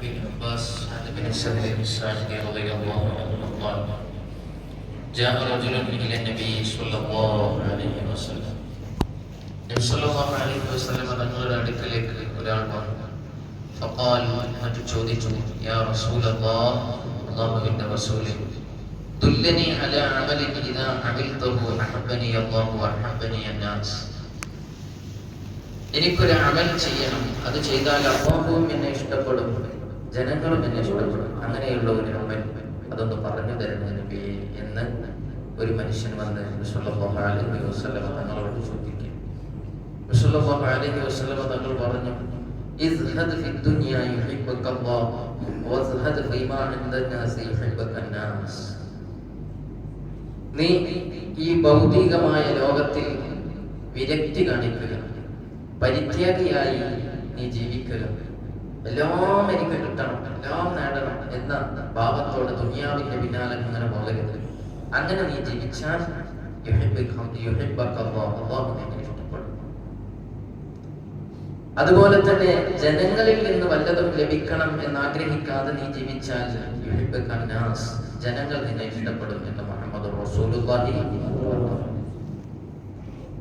بن عباس عن بن سهل الساعدي رضي الله عنه قال جاء رجل الى النبي صلى الله عليه وسلم നബി സല്ലല്ലാഹു അലൈഹി വസല്ലം തങ്ങളുടെ അടുക്കലേക്ക് ഒരാൾ വന്നു ഫഖാൽ എന്നിട്ട് ചോദിച്ചു യാ റസൂലല്ലാഹ് അല്ലാഹുവിന്റെ റസൂലേ ദുല്ലനി അലാ അമലിൻ ഇദാ അമിൽതഹു അഹബ്ബനി അല്ലാഹു വഅഹബ്ബനി അന്നാസ് എനിക്കൊരു അമൽ ചെയ്യണം അത് ചെയ്താൽ അള്ളാഹുവും എന്നെ ഇഷ്ടപ്പെടും ജനങ്ങളും എന്നെ ഇഷ്ടപ്പെടും അങ്ങനെയുള്ള ഒരു അമൽ അതൊന്ന് പറഞ്ഞു തരുന്ന പേ എന്ന് ഒരു മനുഷ്യൻ വന്ന് വസല്ലം തങ്ങളോട് ചോദിക്കും. വസല്ലം തങ്ങൾ പറഞ്ഞു അന്നാസ് നീ ഈ ഭൗതികമായ ലോകത്തിൽ വിരക്തി കാണിക്കുക പരിത്യാഗിയായി നീ ജീവിക്കുക. എല്ലാം എനിക്ക് കിട്ടണം എല്ലാം നേടണം എന്ന ഭാവത്തോടെ ദുനിയാവിന്റെ പിന്നാലെ അങ്ങനെ പോകരുത് അങ്ങനെ നീ ജീവിച്ചാൽ അതുപോലെ തന്നെ ജനങ്ങളിൽ നിന്ന് വല്ലതും ലഭിക്കണം എന്ന് ആഗ്രഹിക്കാതെ നീ ജീവിച്ചാൽ. ജനങ്ങൾ നിന്നെ ഇഷ്ടപ്പെടും എന്ന് മുഹമ്മദ്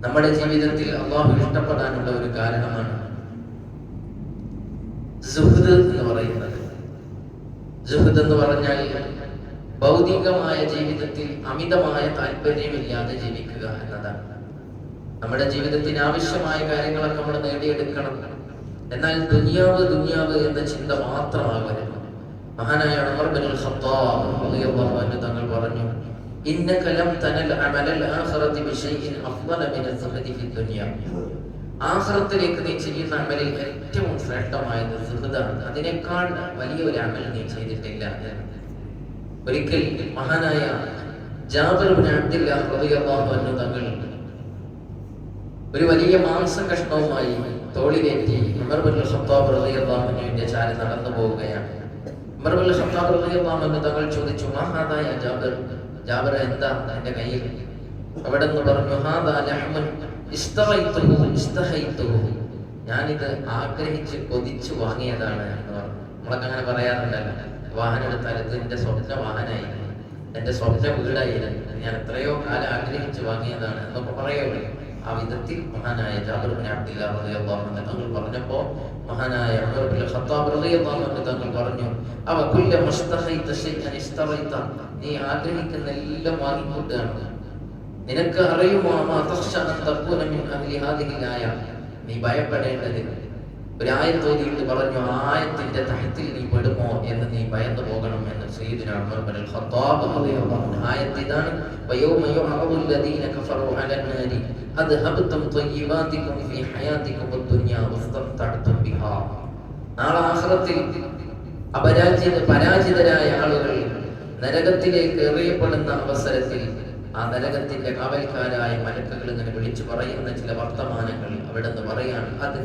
നമ്മുടെ ജീവിതത്തിൽ അള്ളാഹു ഇഷ്ടപ്പെടാനുള്ള ഒരു കാരണമാണ് സുഹൃദ് എന്ന് പറയുന്നത്. സുഹൃദ് എന്ന് പറഞ്ഞാൽ ഭൗതികമായ ജീവിതത്തിൽ അമിതമായ താല്പര്യമില്ലാതെ ജീവിക്കുക എന്നതാണ്. നമ്മുടെ ജീവിതത്തിന് ആവശ്യമായ കാര്യങ്ങളൊക്കെ നമ്മൾ നേടിയെടുക്കണം. എന്നാൽ ദുനിയാവ് ദുനിയാവ് എന്ന ചിന്ത മാത്രമാകരുത്. മഹാനായ തങ്ങൾ പറഞ്ഞു ഇന്ന കലം തനൽ അമലൽ ആഖിറതി ബിശൈഇൻ അഫ്ളല ഫി ദുനിയ. ആഖിറത്തിലേക്ക് നീ ചെയ്യുന്ന അമലിൽ ഏറ്റവും ശ്രേഷ്ഠമായത് സുഹൃതാണ് അതിനേക്കാൾ വലിയ ഒരു അമൽ നീ ചെയ്തിട്ടില്ല. ഒരിക്കൽ മഹാനായ ജാബിർ ബിൻ അബ്ദുല്ലാഹ് റളിയല്ലാഹു അൻഹു തങ്ങൾ ഒരു വലിയ മാംസ കഷ്ണവുമായി തോളിലേറ്റി അൻഹുവിന്റെ ചാരി നടന്നു പോവുകയാണ്. അൻഹു തങ്ങൾ ചോദിച്ചു മഹാനായ ജാബർ ജാബർ എന്താ എന്റെ കയ്യിൽ? അവിടെ നിന്ന് പറഞ്ഞു ഞാനിത് ആഗ്രഹിച്ച് കൊതിച്ചു വാങ്ങിയതാണ് എന്ന് പറഞ്ഞു. നമ്മളൊക്കെ അങ്ങനെ പറയാറുണ്ടല്ലോ. വാഹനം എടുത്താൽ ഇത് എന്റെ സ്വപ്ന വാഹനമായിരുന്നു എന്റെ സ്വപ്ന വീടായിരുന്നു. ഞാൻ എത്രയോ കാലം ആഗ്രഹിച്ച് വാങ്ങിയതാണ് എന്നൊക്കെ പറയുള്ളൂ ആ വിധത്തിൽ മഹാനായ ജാബിർ തങ്ങൾ പറഞ്ഞപ്പോ മഹാനായ തങ്ങൾ പറഞ്ഞു അവ കുല്ല നീ ആഗ്രഹിക്കുന്ന എല്ലാം വാങ്ങിക്കൂട്ടുകയാണ് നിനക്ക് അറിയുമോ? നീ ഭയപ്പെടേണ്ടത് ഒരു ആയത്തോതിയിട്ട് പറഞ്ഞു ആയത്തിന്റെ തഹത്തിൽ നീ പെടുമോ എന്ന് നീ ഭയന്നു പോകണം എന്ന് അപരാജിത പരാജിതരായ ആളുകൾ നരകത്തിലേക്ക് എറിയപ്പെടുന്ന അവസരത്തിൽ ആ നരകത്തിന്റെ കാവൽക്കാരായ മലക്കുകൾ ഇങ്ങനെ വിളിച്ചു പറയുന്ന ചില വർത്തമാനങ്ങൾ അവിടെ നിന്ന് പറയാണ് അത്.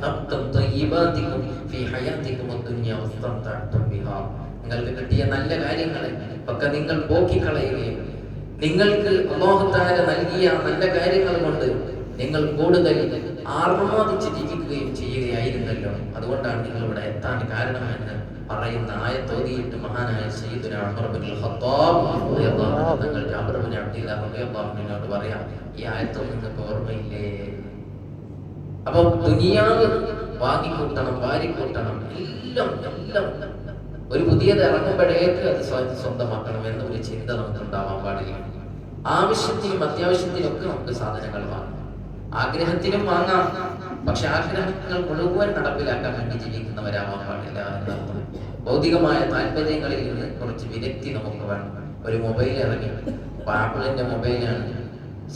നിങ്ങൾക്ക് കിട്ടിയ നല്ല കാര്യങ്ങളെ ഒക്കെ നിങ്ങൾ പോക്കിക്കളയുകയും നിങ്ങൾക്ക് അമോഹത്താരെ നൽകിയ നല്ല കാര്യങ്ങൾ കൊണ്ട് നിങ്ങൾ കൂടുതൽ ആർമാദിച്ച് ജീവിക്കുകയും ചെയ്യുകയായിരുന്നല്ലോ. അതുകൊണ്ടാണ് നിങ്ങൾ ഇവിടെ എത്താൻ കാരണമെന്ന് പറയുന്ന ആയത്തോതിയിട്ട് മഹാനായ തങ്ങൾ പറയാം ഈ ആയത്ത് നിങ്ങൾക്ക് ഓർമ്മയില്ലേ? അപ്പൊ ദുനിയാവ് വാങ്ങിക്കൂട്ടണം വാരിക്കൂട്ടണം എല്ലാം എല്ലാം. ഒരു പുതിയത് ഇറങ്ങുമ്പോഴേക്ക് അത് സ്വ- സ്വന്തമാക്കണം എന്ന ഒരു ചിന്ത നമുക്ക് ഉണ്ടാവാൻ പാടില്ല. ആവശ്യത്തിനും അത്യാവശ്യത്തിനും ഒക്കെ നമുക്ക് സാധനങ്ങൾ വാങ്ങാം ആഗ്രഹത്തിനും വാങ്ങാം. പക്ഷെ ആഗ്രഹങ്ങൾ മുഴുവൻ നടപ്പിലാക്കാൻ വേണ്ടി ജീവിക്കുന്നവരാവാൻ പാടില്ല ഭൗതികമായ താല്പര്യങ്ങളിൽ നിന്ന് കുറച്ച് വിരക്തി നമുക്ക് വേണം. ഒരു മൊബൈൽ ഇറങ്ങി. ആപ്പിളിന്റെ മൊബൈലാണ്.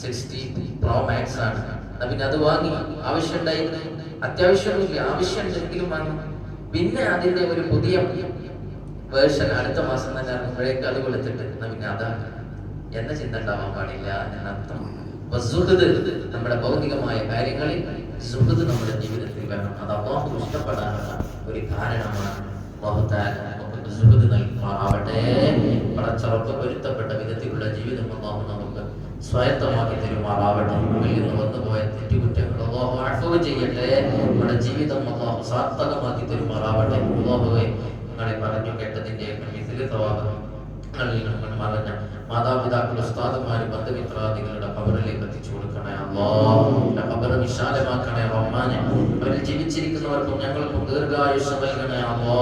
സിക്സ്റ്റി പ്രോ മാക്സ് ആണ്. പിന്നെ അത് വാങ്ങി. ആവശ്യം ഉണ്ടായിരുന്നു അത്യാവശ്യമൊന്നുമില്ല ആവശ്യമുണ്ടെങ്കിലും വാങ്ങി. പിന്നെ അതിന്റെ ഒരു പുതിയ വേർഷൻ അടുത്ത മാസം തന്നെ കൊടുത്തിട്ട് എന്നാ പിന്നെ അതാണ്. എന്ന ചിന്ത ഉണ്ടാവാൻ പാടില്ല എന്നർത്ഥം. നമ്മുടെ ഭൗതികമായ കാര്യങ്ങളിൽ സുഹൃത് നമ്മുടെ ജീവിതത്തിൽ വേണം. അത് അള്ളാഹു ഇഷ്ടപ്പെടാനുള്ള ഒരു കാരണമാണ്. സുഹൃത് നൽകുമാറാവട്ടെ. പടച്ചറപ്പ് പൊരുത്തപ്പെട്ട വിധത്തിലുള്ള ജീവിതം അള്ളാഹു നമുക്ക് സ്വായത്തമാക്കി തരുമാറാവട്ടെ. നമ്മിൽ നിന്ന് വന്നുപോയ തെറ്റുകുറ്റങ്ങൾ അള്ളാഹു അഫവ് ചെയ്യട്ടെ. നമ്മുടെ ജീവിതം അള്ളാഹു സാർത്ഥകമാക്കി തരുമാറാവട്ടെ. അള്ളാഹുവെ നിങ്ങളെ പറഞ്ഞു കേട്ടതിന്റെ മിഥിൽ തവാബങ്ങളിൽ നമ്മൾ മറഞ്ഞ മാതാപിതാക്കളുടെ ഉസ്താദന്മാര് ബന്ധമിത്രാദികളുടെ കബറിലേക്ക് എത്തിച്ചു കൊടുക്കണേ അല്ലോ കബറ് വിശാലമാക്കണേ റഹ്മാനെ. അവരിൽ ജീവിച്ചിരിക്കുന്നവർക്കും ഞങ്ങൾക്കും ദീർഘായുഷ നൽകണേ അല്ലോ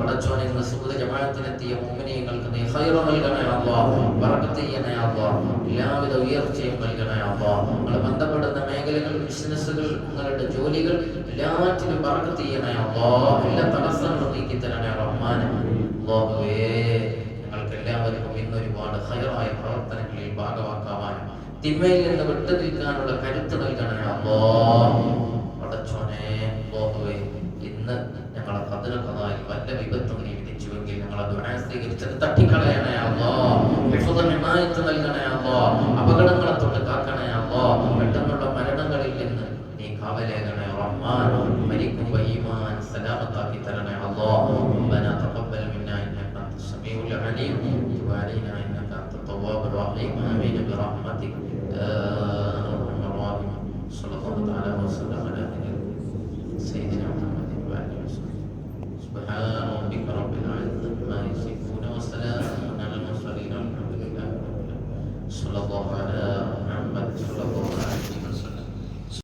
പടച്ചോനെ ഇന്ന് സുഹൃത ജമാഅത്തിനെത്തിയ മോമിനിയങ്ങൾക്ക് നീ ഹൈറ നൽകണേ അല്ലോ ബറക്കത്ത് ചെയ്യണേ അല്ലോ എല്ലാവിധ ഉയർച്ചയും നൽകണേ അല്ലോ നിങ്ങൾ ബന്ധപ്പെടുന്ന മേഖലകൾ ബിസിനസ്സുകൾ നിങ്ങളുടെ ജോലികൾ എല്ലാറ്റിനും ബറക്കത്ത് ചെയ്യണേ അല്ലോ എല്ലാ തടസ്സങ്ങളും നീക്കി തരണേ റഹ്മാനെ എല്ലാവർക്കും ഇന്നൊരുപാട് ഹൈറായ പ്രവർത്തനങ്ങളിൽ ഭാഗമാക്കാവാനും തിന്മയിൽ നിന്ന് വിട്ടു നിൽക്കാനുള്ള കരുത്ത് നൽകണേ അല്ലോ പടച്ചോനെ അല്ലാഹുവേ ഇന്ന് ഞങ്ങളെ കതിരക്കതായി വല്ല വിപത്തും നീ വിധിച്ചുവെങ്കിൽ ഞങ്ങളെ ദുആ സ്വീകരിച്ചത് തട്ടിക്കളയണേ അല്ലോ അല്ലോ അപകടങ്ങളെ തൊട്ട് കാക്കണേ പെട്ടെന്നുള്ള മരണങ്ങളിൽ നിന്ന് നീ കാവലേകണേ റഹ്മാൻ. മരിക്കുമ്പോ ഈമാൻ സലാമത്താക്കി തരണേ അല്ലോ علينا آمين برحمتك.